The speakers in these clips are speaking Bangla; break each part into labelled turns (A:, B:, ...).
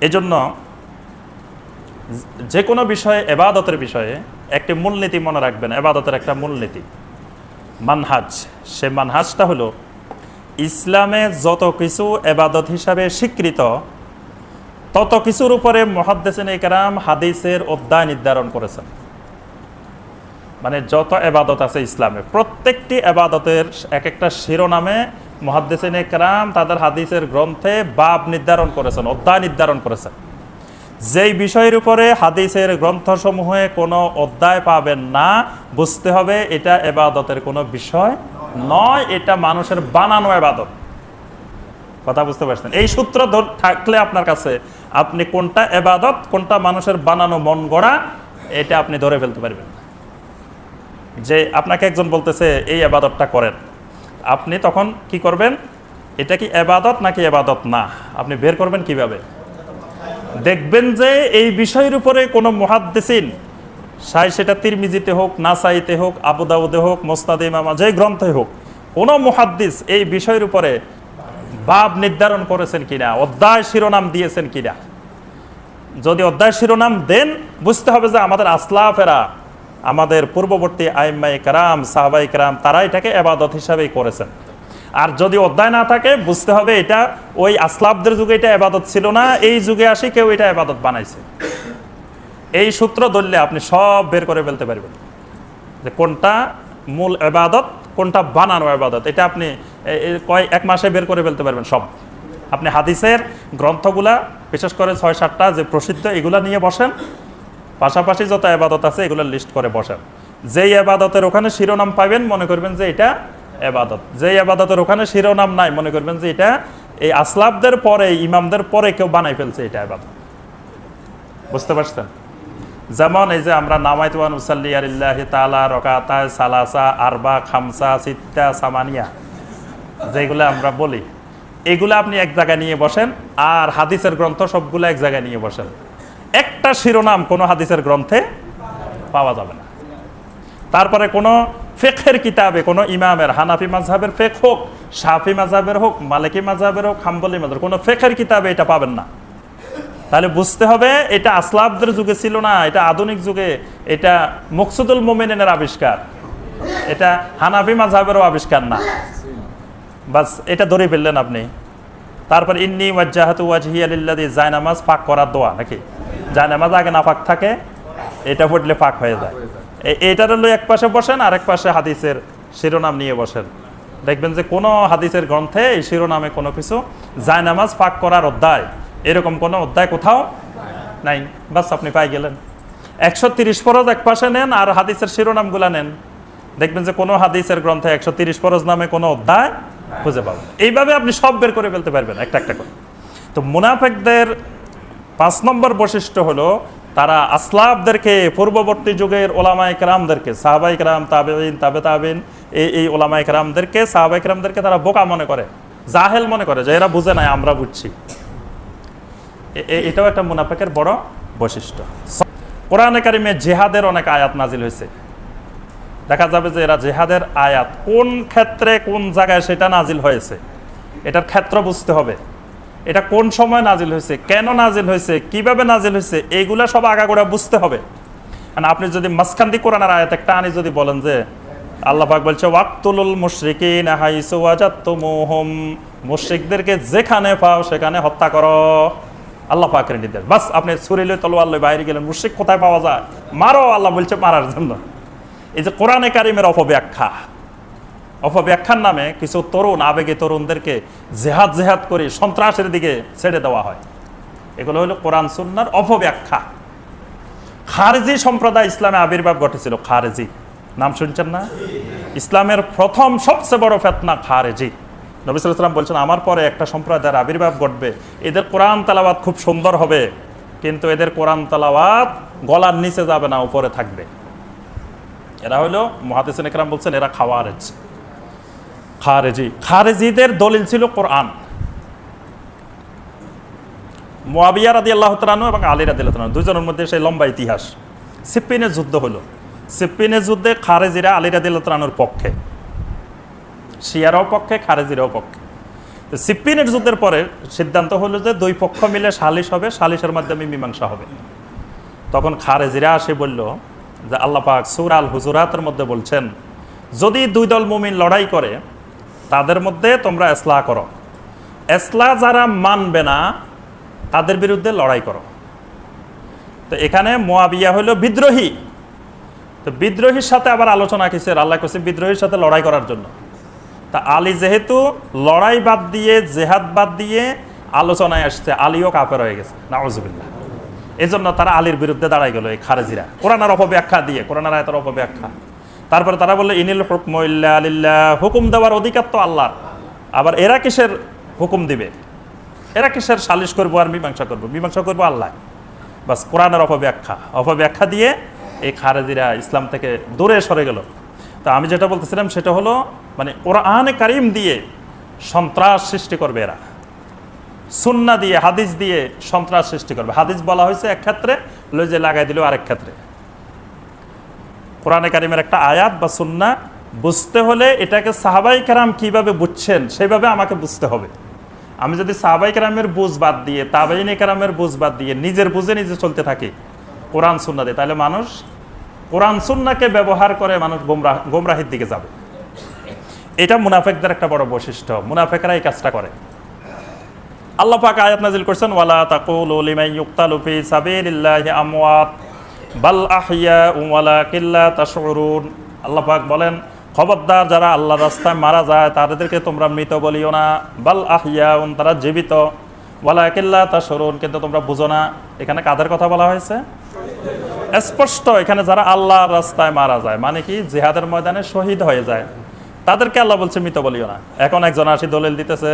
A: এজন্য যে কোনো বিষয়ে, এবাদতের বিষয়ে একটি মূলনীতি মনে রাখবেন। এবাদতের একটা মূলনীতি। মানহাজ। সে মানহাজটা হলো, ইসলামে যত কিছু এবাদত হিসাবে স্বীকৃত, তত কিছুর উপরে মহাদ্দেসিন একরাম হাদিসের অধ্যায় নির্ধারণ করেছেন। মানে যত এবাদত আছে ইসলামে, প্রত্যেকটি এবাদতের এক একটা শিরোনামে মহাদ্দেসিন একরাম তাদের হাদিসের গ্রন্থে বাব নির্ধারণ করেছেন, অধ্যায় নির্ধারণ করেছেন। যেই বিষয়ের উপরে হাদিসের গ্রন্থসমূহে কোনো অধ্যায় পাবেন না, বুঝতে হবে এটা এবাদতের কোনো বিষয় নয়, এটা মানুষের বানানো এবাদত। কথা বুঝতে পারছেন? এই সূত্র থাকলে আপনার কাছে আপনি কোনটা এবাদত, কোনটা মানুষের বানানো মন গড়া, এটা আপনি ধরে ফেলতে পারবেন। যে আপনাকে একজন বলতেছে, এই আবাদতটা করেন। আপনি তখন কি করবেন? এটা কি এবাদত নাকি এবাদত না? আপনি বের করবেন কীভাবে? দেখবেন যে এই বিষয়ের উপরে কোনো মহাদ্দেসিন সাই সেটা তিরমিজিতে হোক, নাসাইতে হোক আবুদাউদে হোক, মোস্তাদ ইমামা, যে গ্রন্থে হোক, কোনো মহাদ্দিস এই বিষয়ের উপরে বাব নির্ধারণ করেছেন কিনা, অধ্যায় শিরোনাম দিয়েছেন কিনা? যদি অধ্যায় শিরোনাম দেন, বুঝতে হবে যে আমাদের আসলাফেরা আমাদের পূর্ববর্তী আইম্মাই কারাম সাহাবাই কারাম তারা এটাকে এবাদত হিসাবেই করেছেন। আর যদি অধ্যায় না থাকে, বুঝতে হবে এটা ওই আসলাফদের যুগে এটা এবাদত ছিল না, এই যুগে আসি কেউ এটা এবাদত বানাইছে। এই সূত্র ধরলে আপনি সব বের করে ফেলতে পারবেন। যে কোনটা মূল এবাদত, কোনটা বানানো এবাদত, এটা আপনি কয়, এক মাসে বের করে ফেলতে পারবেন সব। আপনি হাদিসের গ্রন্থগুলা, বিশেষ করে ছয়, সাতটা যে প্রসিদ্ধ, এগুলা নিয়ে বসেন। পাশাপাশি যত আবাদত আছে এগুলো লিস্ট করে বসেন। যেই আবাদতের ওখানে শিরোনাম পাবেন মনে করবেন যে এটা এবাদত যেই আবাদতের ওখানে শিরোনাম নাই, মনে করবেন যে এটা এই আসলাফদের পরে ইমামদের পরে কেউ বানাই ফেলছে এটা আবাদত। বুঝতে পারছেন? যেমন এই যে আমরা নামাইতুয়ান উসাল্লি আলিল্লাহ তালা রকাতায় সালাসা, আরবা, খামসা, সিত্তা, সামানিয়া, যেগুলো আমরা বলি। এগুলো আপনি এক জায়গায় নিয়ে বসেন, আর হাদিসের গ্রন্থ সবগুলো এক জায়গায় নিয়ে বসেন। একটা শিরোনাম কোনো হাদিসের গ্রন্থে পাওয়া যাবে না। তারপরে কোনো ফেকের কিতাবে, কোনো ইমামের, হানাফি মাঝহাবের ফেক হোক সাফি মাঝহাবের হোক, মালিকি মাঝহাবের হোক, হাম্বলি মাঝহাবের কোনো ফেকের কিতাবে এটা পাবেন না। তাহলে বুঝতে হবে, এটা আসলাফদের যুগে ছিল না, এটা আধুনিক যুগে, এটা মকসুদুল মোমেনের আবিষ্কার। এটা হানাফি মাঝহাবেরও আবিষ্কার না। বাস, এটা ধরে ফেললেন আপনি। তারপর ইন্নি ওয়াজ্জাহাতু ওয়াজহি আলিল্লাযী জায়নামাজ পাক করার দোয়া, নাকি? জায়নামাজ আগে না পাক থাকে, এটা পড়লে পাক হয়ে যায়। এ- এটার হলো এক পাশে বসেন আর এক পাশে হাদিসের শিরোনাম নিয়ে বসেন। দেখবেন যে কোনো হাদিসের গ্রন্থে এই শিরোনামে কোনো কিছু জায়নামাজ পাক করার অধ্যায়, এরকম কোনো অধ্যায় কোথাও নাই। বাস আপনি পাই গেলেন। একশো তিরিশ ফরজ এক পাশে নেন আর হাদিসের শিরোনামগুলা নেন। দেখবেন যে কোনো হাদিসের গ্রন্থে একশো তিরিশ ফরজ নামে কোনো অধ্যায় খুঁজে পাবেন। এইভাবে আপনি সব বের করে ফেলতে পারবেন একটা একটা করে। তো মুনাফেকদের পাঁচ নম্বর বৈশিষ্ট্য হলো, তারা আসলাফদেরকে পূর্ববর্তী যুগের ওলামাই কেরামদেরকে সাহাবাই কেরাম তাবেইন তাবে তাবিন এই এই ওলামাই কেরামদেরকে সাহাবাই কেরামদেরকে তারা বোকা মনে করে, জাহেল মনে করে যে এরা বুঝে নাই, আমরা বুঝছি। এটাও একটা মুনাফেকের বড় বৈশিষ্ট্য। কোরআনে কারিমে জেহাদের অনেক আয়াত নাজিল হয়েছে। দেখা যাবে যে এরা জেহাদের আয়াত কোন ক্ষেত্রে কোন জায়গায় সেটা নাজিল হয়েছে, এটার ক্ষেত্র বুঝতে হবে। এটা কোন সময় নাজিল হয়েছে? কেন নাজিল হয়েছে? কীভাবে নাজিল হয়েছে? এইগুলা সব আগাগোড়া বুঝতে হবে। আর আপনি যদি মাসখান্দি কোরআনের আয়াত একটা আনি যদি বলেন যে, আল্লাহ পাক বলছে, ওয়াক্তুলুল মুশরিকিন হাইসু ওয়াজাত্তুমুহুম মুশরিকদেরকে যেখানে পাও সেখানে হত্যা করো। আল্লাহ পাকের নির্দেশ বাস, আপনি ছুরি লই তলোয়ার লই বাইরে গেলেন, মুশরিক কোথায় পাওয়া যায়? মারো, আল্লাহ বলছে, মারার জন্য। এই যে কোরআনে কারিমের অপব্যাখ্যা। অপব্যাখ্যার নামে কিছু তরুণ, আবেগী তরুণদেরকে জেহাদ জেহাদ করে সন্ত্রাসের দিকে ছেড়ে দেওয়া হয়। এগুলো হলো কোরআন, সুন্নার অপব্যাখ্যা। খারেজি সম্প্রদায় ইসলামে আবির্ভাব ঘটেছিল, খারেজি। নাম শুনছেন না? ইসলামের প্রথম সবচেয়ে বড় ফেতনা খারেজি। নবী সাল্লাম বলছেন, আমার পরে একটা সম্প্রদায়ের আবির্ভাব ঘটবে। এদের কোরআন তালাবাদ খুব সুন্দর হবে, কিন্তু এদের কোরআন তালাবাত গলার নিচে যাবে না, উপরে থাকবে। এরা হলো মহাদিসিন একরাম বলছেন, এরা খাওয়ারেজ। খারেজি। খারেজিদের দলিল ছিল কোরআন। মোয়াবিয়া রাদি আল্লাহ তালানু এবং আলী রাদি আল্লাহ দুজনের মধ্যে সেই লম্বা ইতিহাস। সিপ্পিনের যুদ্ধ হলো। সিপ্পিনের যুদ্ধে খারেজিরা আলী রাদি আল্লাহ পক্ষে। শিয়ারাও পক্ষে, খারেজিরাও পক্ষে। তো সিপ্পিনের যুদ্ধের পরে সিদ্ধান্ত হলো যে দুই পক্ষ মিলে সালিশ হবে, সালিশের মাধ্যমে মীমাংসা হবে। তখন খারেজিরা আসে বলল যে আল্লাহ পাক সুর আল হুজুরাতের মধ্যে বলছেন, যদি দুই দল মুমিন লড়াই করে তাদের মধ্যে তোমরা এসলা করো। এসলা যারা মানবে না, তাদের বিরুদ্ধে লড়াই করো। তো এখানে মোয়াবিয়া হলো বিদ্রোহী। তো বিদ্রোহীর সাথে আবার আলোচনা কিসে আল্লাহ কাছে বিদ্রোহীর সাথে লড়াই করার জন্য। তা আলী যেহেতু লড়াই বাদ দিয়ে, জেহাদ বাদ দিয়ে আলোচনায় আসছে, আলীও কাপের হয়ে গেছে। নাউজুবিল্লাহ। এই জন্য তারা আলীর বিরুদ্ধে দাঁড়াই গেল এই খারেজিরা। কোরআনার অপব্যাখ্যা দিয়ে কোরআনার আয়তার অপব্যাখ্যা। তারপরে তারা বলল, ইনিল হুকম ইল্লা হুকুম দেওয়ার অধিকার তো আল্লাহর। আবার এরা কিসের হুকুম দিবে? এরা কিসের সালিশ করব আর মীমাংসা করব? মীমাংসা করব আল্লাহ। বাস কোরআনের অপব্যাখ্যা। অপব্যাখ্যা দিয়ে এই খারেজিরা ইসলাম থেকে দূরে সরে গেল। তা আমি যেটা বলতেছিলাম সেটা হলো মানে কোরআনে কারিম দিয়ে সন্ত্রাস সৃষ্টি করবে এরা। সুন্না দিয়ে, হাদিস দিয়ে সন্ত্রাস সৃষ্টি করবে। হাদিস বলা হয়েছে এক ক্ষেত্রে যে লাগাই দিল আরেক ক্ষেত্রে। কোরআনে কারিমের একটা আয়াত বা সুন্না, বুঝতে হলে এটাকে সাহাবাই কারাম কীভাবে বুঝছেন, সেভাবে আমাকে বুঝতে হবে। আমি যদি সাহাবাই কারামের বুঝ বাদ দিয়ে তাবাইন কারামের বুঝ বাদ দিয়ে নিজের বুঝে নিজে চলতে থাকি, কোরআন সুন্না দিয়ে, তাহলে মানুষ কোরআন সুন্নাকে ব্যবহার করে মানুষ গোমরাহ, গোমরাহির দিকে যাবে। এটা মুনাফেকদের একটা বড় বৈশিষ্ট্য। মুনাফেকরা এই কাজটা করে। আল্লাহ পাক আয়াত নাজিল করছেন, ওয়ালা তাকুলু লিমান ইউক্তালু ফি সাবিলিল্লাহি আমওয়াত। বাল আহইয়া ওয়ালা কিল্লা তাশউরুন। আল্লাহ পাক বলেন, খবরদার যারা আল্লাহ রাস্তায় মারা যায়, তাদেরকে তোমরা মৃত বলিও না। বাল আহিয়া উন, তারা জীবিত। ওয়ালা কিল্লা তাশউরুন, কিন্তু তোমরা বুঝো না। এখানে কাদের কথা বলা হয়েছে? স্পষ্ট, এখানে যারা আল্লাহর রাস্তায় মারা যায় মানে কি জিহাদের ময়দানে শহীদ হয়ে যায়, তাদেরকে আল্লাহ বলছে মৃত বলিও না। এখন একজন আসি দলিল দিতেছে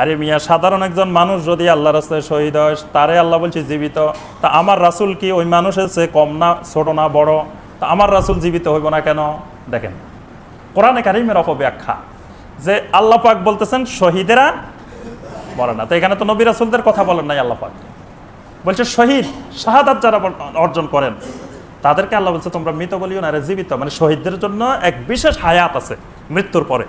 A: আরে মিয়া, সাধারণ একজন মানুষ যদি আল্লাহ রাস্তায় শহীদ হয়, তারে আল্লাহ বলছে জীবিত। তা আমার রাসুল কি ওই মানুষের চেয়ে কম না ছোট না বড়? তা আমার রাসুল জীবিত হইব না কেন? দেখেন, কোরআনে কারিমের অপব্যাখ্যা যে আল্লাহ পাক বলতেছেন, শহীদেরা মরে না। তো এখানে তো নবী রাসুলদের কথা বলেন নাই আল্লাহ পাক। বলছে শহীদ, শাহাদাত যারা অর্জন করেন, তাদেরকে আল্লাহ বলছে, তোমরা মৃত বলিও না জীবিত। মানে শহীদদের জন্য এক বিশেষ হায়াত আছে মৃত্যুর পরে।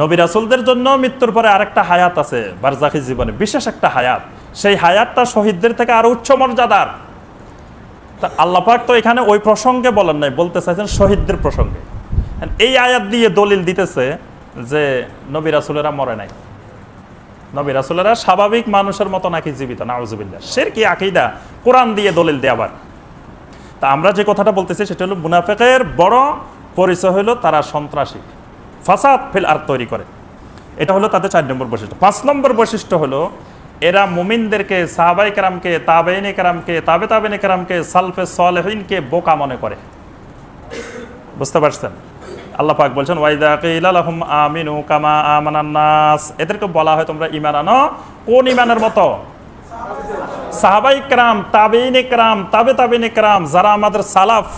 A: নবী রাসুলদের জন্য মৃত্যুর পরে আরেকটা হায়াত আছে বারজাখি জীবনে, বিশেষ একটা হায়াত। সেই হায়াতটা শহীদদের থেকে আরও উচ্চ মর্যাদার। তা আল্লাহ তো এখানে ওই প্রসঙ্গে বলেন নাই, বলতে চাইছেন শহীদদের প্রসঙ্গে। এই আয়াত দিয়ে দলিল দিতেছে যে নবী রাসুলেরা মরে নাই। নবী রাসুলেরা স্বাভাবিক মানুষের মতো নাকি জীবিত, নাউজুবিল্লাহ। সের কি আকিদা, কোরআন দিয়ে দলিল দিয়ে আবার তা আমরা যে কথাটা বলতেছি, সেটা হলো মুনাফেকের বড় পরিচয় হলো তারা সন্ত্রাসী। ফাসাদ ফিল আর তৈরি করে। এটা হলো তাদের চার নম্বর বৈশিষ্ট্য। পাঁচ নম্বর বৈশিষ্ট্য হলো, এরা মুমিনদেরকে সাহাবাই কারামকে, তাবেইনে কারামকে, তাবে তাবেনে কারামকে, সালফে সালহিনকে বোকা মনে করে। বুঝতে পারছেন? আল্লাহ পাক বলছেন আমিনু কামা আমানান্নাস এদেরকে বলা হয়, তোমরা ইমান আনো? কোন ইমানের মতো? সাহাবাই ক্রাম, তাবেইনে ক্রাম, তাবে তাবেনে ক্রাম, যারা আমাদের সালাফ,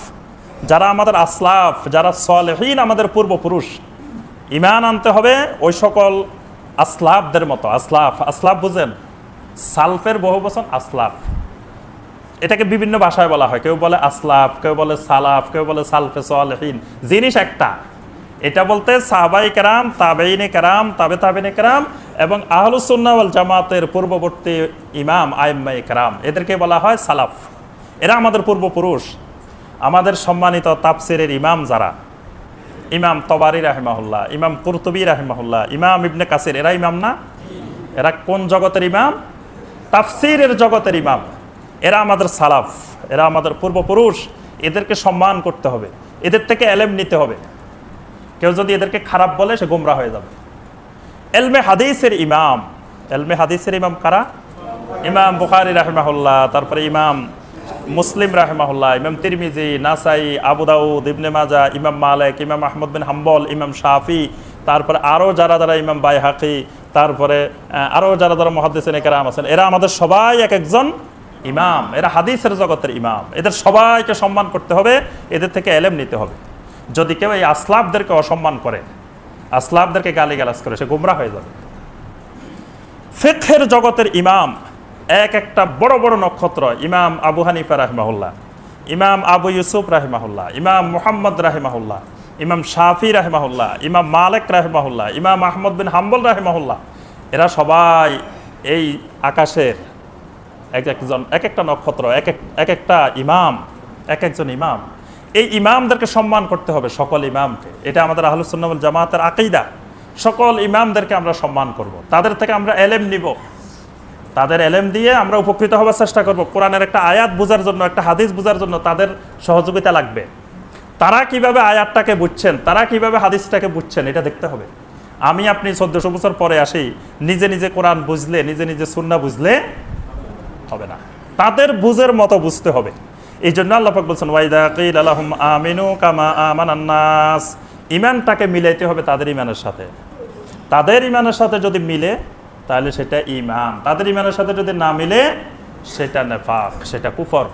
A: যারা আমাদের আসলাফ, যারা সলেহীন আমাদের পূর্বপুরুষ ঈমান আনতে হবে ওই সকল আসলাফদের মতো। আসলাফ আসলাফ বুঝেন? সালফের বহু বচন আসলাফ। এটাকে বিভিন্ন ভাষায় বলা হয়। কেউ বলে আসলাফ, কেউ বলে সালাফ, কেউ বলে সালফে সালেহীন। জিনিস একটা। এটা বলতে সাহাবাই কেরাম, তাবেইনে কেরাম, তাবে তাবেনে কেরাম এবং আহলুসুন্নাওয়াল জামাতের পূর্ববর্তী ইমাম আইম্মাই কেরাম। এদেরকে বলা হয় সালাফ। এরা আমাদের পূর্বপুরুষ। আমাদের সম্মানিত তাপসিরের ইমাম যারা। ইমাম তবারি রাহেমাহুল্লাহ, ইমাম কুরতুবি রাহেমাহুল্লাহ, ইমাম ইবনে কাসির, এরা ইমাম না? এরা কোন জগতের ইমাম? তাফসিরের জগতের ইমাম। এরা আমাদের সালাফ, এরা আমাদের পূর্বপুরুষ, এদেরকে সম্মান করতে হবে। এদের থেকে এলেম নিতে হবে। কেউ যদি এদেরকে খারাপ বলে, সে গোমরা হয়ে যাবে। এলমে হাদিসের ইমাম, এলমে হাদিসের ইমাম কারা? ইমাম বুখারি রাহেমাহুল্লাহ, তারপরে ইমাম মুসলিম রাহেমাহুল্লাহ ইমাম তিরমিজি নাসাই আবু দাউদ ইবনে মাজা ইমাম মালেক ইমাম আহমদ বিন হাম্বল ইমাম শাফি তারপরে আরও যারা যারা ইমাম বাইহাকি তারপরে আহ, আরও যারা যারা মহাদ্দেসিন কেরাম আছেন এরা আমাদের সবাই এক একজন ইমাম। এরা হাদিসের জগতের ইমাম। এদের সবাইকে সম্মান করতে হবে এদের থেকে এলেম নিতে হবে। যদি কেউ এই আসলাফদেরকে অসম্মান করে আসলাফদেরকে গালিগালাজ করে সে গুমরা হয়ে যাবে। ফিকহের জগতের ইমাম এক একটা বড় বড় নক্ষত্র, ইমাম আবু হানিফা রাহিমাহুল্লাহ, ইমাম আবু ইউসুফ রাহিমাহুল্লাহ, ইমাম মুহাম্মদ রাহিমাহুল্লাহ, ইমাম শাফি রাহিমাহুল্লাহ, ইমাম মালিক রাহিমাহুল্লাহ, ইমাম আহমদ বিন হাম্বল রাহিমাহুল্লাহ, এরা সবাই এই আকাশের এক একজন, এক একটা নক্ষত্র, এক এক এক একটা ইমাম, এক একজন ইমাম। এই ইমামদেরকে সম্মান করতে হবে সকল ইমামকে। এটা আমাদের আহলুসুন্নামুল জামাতের আকিদা। সকল ইমামদেরকে আমরা সম্মান করব। তাদের থেকে আমরা এলেম নিব। তাদের এলেম দিয়ে আমরা উপকৃত হওয়ার চেষ্টা করব। কোরআনের একটা আয়াত বোঝার জন্য, একটা হাদিস বোঝার জন্য তাদের সহযোগিতা লাগবে। তারা কীভাবে আয়াতটাকে বুঝছেন, তারা কীভাবে হাদিসটাকে বুঝছেন, এটা দেখতে হবে। আমি আপনি চোদ্দশো বছর পরে আসি, নিজে নিজে কোরআন বুঝলে, নিজে নিজে সুন্না বুঝলে হবে না। তাদের বুঝের মতো বুঝতে হবে। এই জন্য আল্লাহফাক বলছেন আমিনু কামা আমানান নাস। ইমানটাকে মিলাইতে হবে তাদের ইমানের সাথে। তাদের ইমানের সাথে যদি মিলে তাহলে সেটা ইমান তাদের ইমানের সাথে যদি না মিলে সেটা নেফাক সেটা কুফর।